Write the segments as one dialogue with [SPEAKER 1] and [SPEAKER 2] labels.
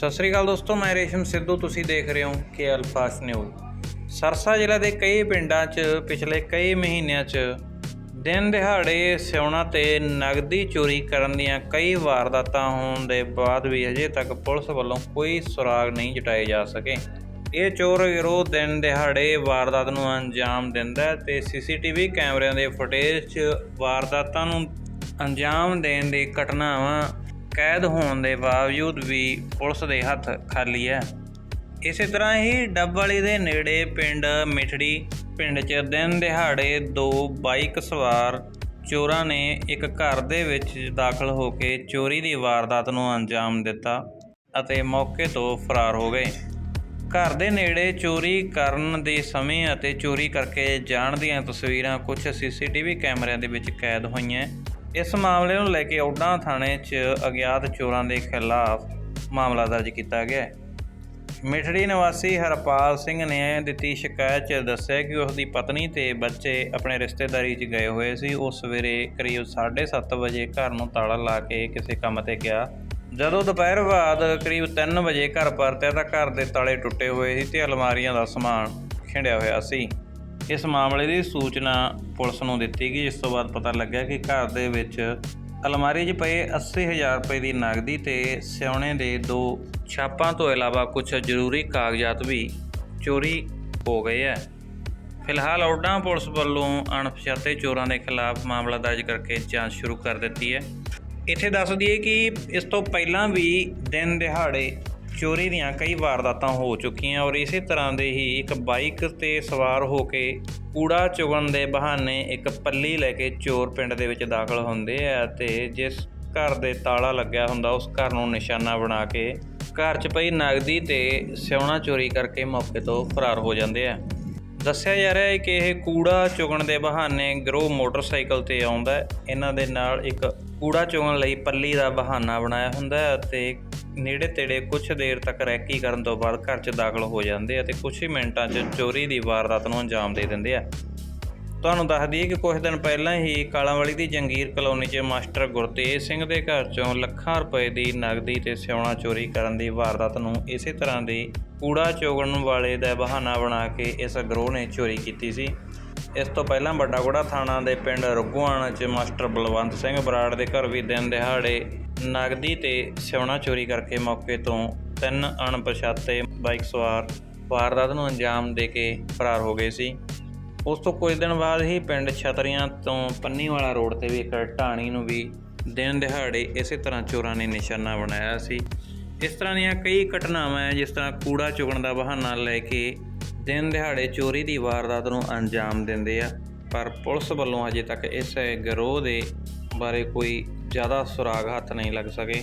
[SPEAKER 1] ਸਤਿ ਸ੍ਰੀ ਅਕਾਲ ਦੋਸਤੋ, ਮੈਂ ਰੇਸ਼ਮ ਸਿੱਧੂ, ਤੁਸੀਂ ਦੇਖ ਰਹੇ ਹੋ ਕੇ ਅਲਫਾਸ ਨਿਊਜ਼। ਸਰਸਾ ਜ਼ਿਲ੍ਹੇ ਦੇ ਕਈ ਪਿੰਡਾਂ 'ਚ ਪਿਛਲੇ ਕਈ ਮਹੀਨਿਆਂ 'ਚ ਦਿਨ ਦਿਹਾੜੇ ਸਿਉਣਾ ਤੇ ਨਗਦੀ ਚੋਰੀ ਕਰਨ ਦੀਆਂ ਕਈ ਵਾਰਦਾਤਾਂ ਹੋਣ ਦੇ ਬਾਅਦ ਵੀ ਅਜੇ ਤੱਕ ਪੁਲਿਸ ਵੱਲੋਂ ਕੋਈ ਸੁਰਾਗ ਨਹੀਂ ਜਟਾਏ ਜਾ ਸਕੇ। ਇਹ ਚੋਰ ਗਿਰੋਹ ਦਿਨ ਦਿਹਾੜੇ ਵਾਰਦਾਤ ਨੂੰ ਅੰਜਾਮ ਦਿੰਦਾ ਹੈ ਤੇ ਸੀਸੀਟੀਵੀ ਕੈਮਰਿਆਂ ਦੇ ਫੁਟੇਜ 'ਚ ਵਾਰਦਾਤਾਂ ਨੂੰ ਅੰਜਾਮ ਦੇਣ ਦੀ ਘਟਨਾਵਾਂ ਕੈਦ ਹੋਣ ਦੇ ਬਾਵਜੂਦ ਵੀ ਪੁਲਿਸ ਦੇ ਹੱਥ ਖਾਲੀ ਹੈ। ਇਸੇ ਤਰ੍ਹਾਂ ਹੀ ਡੱਬਵਾਲੀ ਦੇ ਨੇੜੇ ਪਿੰਡ ਮਿਠੜੀ, ਪਿੰਡ 'ਚ ਦਿਨ ਦਿਹਾੜੇ ਦੋ ਬਾਈਕ ਸਵਾਰ ਚੋਰਾਂ ਨੇ ਇੱਕ ਘਰ ਦੇ ਵਿੱਚ ਦਾਖਲ ਹੋ ਕੇ ਚੋਰੀ ਦੀ ਵਾਰਦਾਤ ਨੂੰ ਅੰਜਾਮ ਦਿੱਤਾ ਅਤੇ ਮੌਕੇ ਤੋਂ ਫਰਾਰ ਹੋ ਗਏ। ਘਰ ਦੇ ਨੇੜੇ ਚੋਰੀ ਕਰਨ ਦੇ ਸਮੇਂ ਅਤੇ ਚੋਰੀ ਕਰਕੇ ਜਾਣ ਦੀਆਂ ਤਸਵੀਰਾਂ ਕੁਝ ਸੀਸੀਟੀਵੀ ਕੈਮਰਿਆਂ ਦੇ ਵਿੱਚ ਕੈਦ ਹੋਈਆਂ। ਇਸ ਮਾਮਲੇ ਨੂੰ ਲੈ ਕੇ ਔਡਾ ਥਾਣੇ 'ਚ ਅਗਿਆਤ ਚੋਰਾਂ ਦੇ ਖਿਲਾਫ ਮਾਮਲਾ ਦਰਜ ਕੀਤਾ ਗਿਆ ਹੈ। ਮਿਠੜੀ ਨਿਵਾਸੀ ਹਰਪਾਲ ਸਿੰਘ ਨੇ ਦਿੱਤੀ ਸ਼ਿਕਾਇਤ 'ਚ ਦੱਸਿਆ ਕਿ ਉਸ ਦੀ ਪਤਨੀ ਤੇ ਬੱਚੇ ਆਪਣੇ ਰਿਸ਼ਤੇਦਾਰੀ 'ਚ ਗਏ ਹੋਏ ਸੀ। ਉਹ ਸਵੇਰੇ ਕਰੀਬ 7:30 ਵਜੇ ਘਰ ਨੂੰ ਤਾਲਾ ਲਾ ਕੇ ਕਿਸੇ ਕੰਮ ਤੇ ਗਿਆ। ਜਦੋਂ ਦੁਪਹਿਰ ਬਾਅਦ ਕਰੀਬ 3 ਵਜੇ ਘਰ ਪਰਤਿਆ ਤਾਂ ਘਰ ਦੇ ਤਾਲੇ ਟੁੱਟੇ ਹੋਏ ਸੀ ਤੇ ਅਲਮਾਰੀਆਂ ਦਾ ਸਮਾਨ ਖਿੰਡਿਆ ਹੋਇਆ ਸੀ। ਇਸ ਮਾਮਲੇ ਦੀ ਸੂਚਨਾ ਪੁਲਿਸ ਨੂੰ ਦਿੱਤੀ ਗਈ, ਜਿਸ ਤੋਂ ਬਾਅਦ ਪਤਾ ਲੱਗਿਆ ਕਿ ਘਰ ਦੇ ਵਿੱਚ ਅਲਮਾਰੀ 'ਚ ਪਏ 80000 ਰੁਪਏ ਦੀ ਨਗਦੀ ਤੇ ਸਿਉਣੇ ਦੇ ਦੋ ਛਾਪਾਂ ਤੋਂ ਇਲਾਵਾ ਕੁਝ ਜ਼ਰੂਰੀ ਕਾਗਜ਼ਾਤ ਵੀ ਚੋਰੀ ਹੋ ਗਏ ਹੈ। ਫਿਲਹਾਲ ਔਡਾ ਪੁਲਿਸ ਵੱਲੋਂ ਅਣਪਛਾਤੇ ਚੋਰਾਂ ਦੇ ਖਿਲਾਫ ਮਾਮਲਾ ਦਰਜ ਕਰਕੇ ਜਾਂਚ ਸ਼ੁਰੂ ਕਰ ਦਿੱਤੀ ਹੈ। ਇੱਥੇ ਦੱਸ ਦਈਏ ਕਿ ਇਸ ਤੋਂ ਪਹਿਲਾਂ ਵੀ ਦਿਨ ਦਿਹਾੜੇ ਚੋਰੀ ਦੀਆਂ ਕਈ ਵਾਰਦਾਤਾਂ ਹੋ ਚੁੱਕੀਆਂ ਔਰ ਇਸੇ ਤਰ੍ਹਾਂ ਦੇ ਹੀ ਇੱਕ ਬਾਈਕ ਤੇ ਸਵਾਰ ਹੋ ਕੇ ਕੂੜਾ ਚੁਗਣ ਦੇ ਬਹਾਨੇ ਇੱਕ ਪੱਲੀ ਲੈ ਕੇ ਚੋਰ ਪਿੰਡ ਦੇ ਵਿੱਚ ਦਾਖਲ ਹੁੰਦੇ ਆ ਤੇ ਜਿਸ ਘਰ ਦੇ ਤਾਲਾ ਲੱਗਿਆ ਹੁੰਦਾ, ਉਸ ਘਰ ਨੂੰ ਨਿਸ਼ਾਨਾ ਬਣਾ ਕੇ ਘਰ 'ਚ ਪਈ ਨਗਦੀ ਤੇ ਸਿਉਣਾ ਚੋਰੀ ਕਰਕੇ ਮੌਕੇ ਤੋਂ ਫਰਾਰ ਹੋ ਜਾਂਦੇ ਆ। ਦੱਸਿਆ ਜਾ ਰਿਹਾ ਹੈ ਕਿ ਇਹ ਕੂੜਾ ਚੁਗਣ ਦੇ ਬਹਾਨੇ ਗਰੋ ਮੋਟਰਸਾਈਕਲ ਤੇ ਆਉਂਦਾ ਹੈ। ਇਹਨਾਂ ਦੇ ਨਾਲ ਇੱਕ ਕੂੜਾ ਚੁਗਣ ਲਈ ਪੱਲੀ ਦਾ ਬਹਾਨਾ ਬਣਾਇਆ ਹੁੰਦਾ ਹੈ ਅਤੇ ਨੇੜੇ ਤੇੜੇ ਕੁਝ ਦੇਰ ਤੱਕ ਰੈਕੀ ਕਰਨ ਤੋਂ ਬਾਅਦ ਘਰ 'ਚ ਦਾਖਲ ਹੋ ਜਾਂਦੇ ਆ ਤੇ ਕੁਝ ਹੀ ਮਿੰਟਾਂ 'ਚ ਚੋਰੀ ਦੀ ਵਾਰਦਾਤ ਨੂੰ ਅੰਜਾਮ ਦੇ ਦਿੰਦੇ ਆ। ਤੁਹਾਨੂੰ ਦੱਸ ਦਈਏ ਕਿ ਕੁਝ ਦਿਨ ਪਹਿਲਾਂ ਹੀ ਕਾਲਾਂਵਾਲੀ ਦੀ ਜੰਗੀਰ ਕਲੋਨੀ 'ਚ ਮਾਸਟਰ ਗੁਰਤੇਜ ਸਿੰਘ ਦੇ ਘਰ 'ਚੋਂ ਲੱਖਾਂ ਰੁਪਏ ਦੀ ਨਗਦੀ ਤੇ ਸਿਉਣਾ ਚੋਰੀ ਕਰਨ ਦੀ ਵਾਰਦਾਤ ਨੂੰ ਇਸੇ ਤਰ੍ਹਾਂ ਦੀ ਕੂੜਾ ਚੋਗਣ ਵਾਲੇ ਦਾ ਬਹਾਨਾ ਬਣਾ ਕੇ ਇਸ ਗਰੋਹ ਨੇ ਚੋਰੀ ਕੀਤੀ ਸੀ। ਇਸ ਤੋਂ ਪਹਿਲਾਂ ਵੱਡਾ ਵੱਡਾਗੁੜਾ ਥਾਣਾ ਦੇ ਪਿੰਡ ਰੁੱਗਵਾਨ 'ਚ ਮਾਸਟਰ ਬਲਵੰਤ ਸਿੰਘ ਬਰਾੜ ਦੇ ਘਰ ਵੀ ਦਿਨ ਦਿਹਾੜੇ ਨਗਦੀ ਤੇ ਸਿਉਣਾ ਚੋਰੀ ਕਰਕੇ ਮੌਕੇ ਤੋਂ ਤਿੰਨ ਅਣਪਛਾਤੇ ਬਾਈਕ ਸਵਾਰ ਵਾਰਦਾਤ ਨੂੰ ਅੰਜਾਮ ਦੇ ਕੇ ਫਰਾਰ ਹੋ ਗਏ ਸੀ। ਉਸ ਤੋਂ ਕੁਝ ਦਿਨ ਬਾਅਦ ਹੀ ਪਿੰਡ ਛਤਰੀਆਂ ਤੋਂ ਪੰਨੀਵਾਲਾ ਰੋਡ ਤੇ ਵੀ ਇੱਕ ਢਾਣੀ ਨੂੰ ਵੀ ਦਿਨ ਦਿਹਾੜੇ ਇਸੇ ਤਰ੍ਹਾਂ ਚੋਰਾਂ ਨੇ ਨਿਸ਼ਾਨਾ ਬਣਾਇਆ ਸੀ। ਇਸ ਤਰ੍ਹਾਂ ਦੀਆਂ ਕਈ ਘਟਨਾਵਾਂ ਹੈ, ਜਿਸ ਤਰ੍ਹਾਂ ਕੂੜਾ ਚੁਗਣ ਦਾ ਬਹਾਨਾ ਲੈ ਕੇ ਦਿਨ ਦਿਹਾੜੇ ਚੋਰੀ ਦੀ ਵਾਰਦਾਤ ਨੂੰ ਅੰਜਾਮ ਦਿੰਦੇ ਆ। ਪਰ ਪੁਲਿਸ ਵੱਲੋਂ ਅਜੇ ਤੱਕ ਇਸ ਗਿਰੋਹ ਦੇ ਬਾਰੇ ਕੋਈ ਜ਼ਿਆਦਾ ਸੁਰਾਗ ਹੱਥ ਨਹੀਂ ਲੱਗ ਸਕੇ।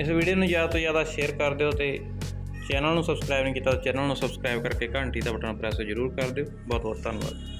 [SPEAKER 1] ਇਸ ਵੀਡੀਓ ਨੂੰ ਜ਼ਿਆਦਾ ਤੋਂ ਜ਼ਿਆਦਾ ਸ਼ੇਅਰ ਕਰ ਦਿਓ ਤੇ ਚੈਨਲ ਨੂੰ ਸਬਸਕ੍ਰਾਈਬ ਨਹੀਂ ਕੀਤਾ ਤਾਂ ਚੈਨਲ ਨੂੰ ਸਬਸਕ੍ਰਾਈਬ ਕਰਕੇ ਘੰਟੀ ਦਾ ਬਟਨ ਪ੍ਰੈਸ ਜ਼ਰੂਰ ਕਰ ਦਿਓ। ਬਹੁਤ ਬਹੁਤ ਧੰਨਵਾਦ।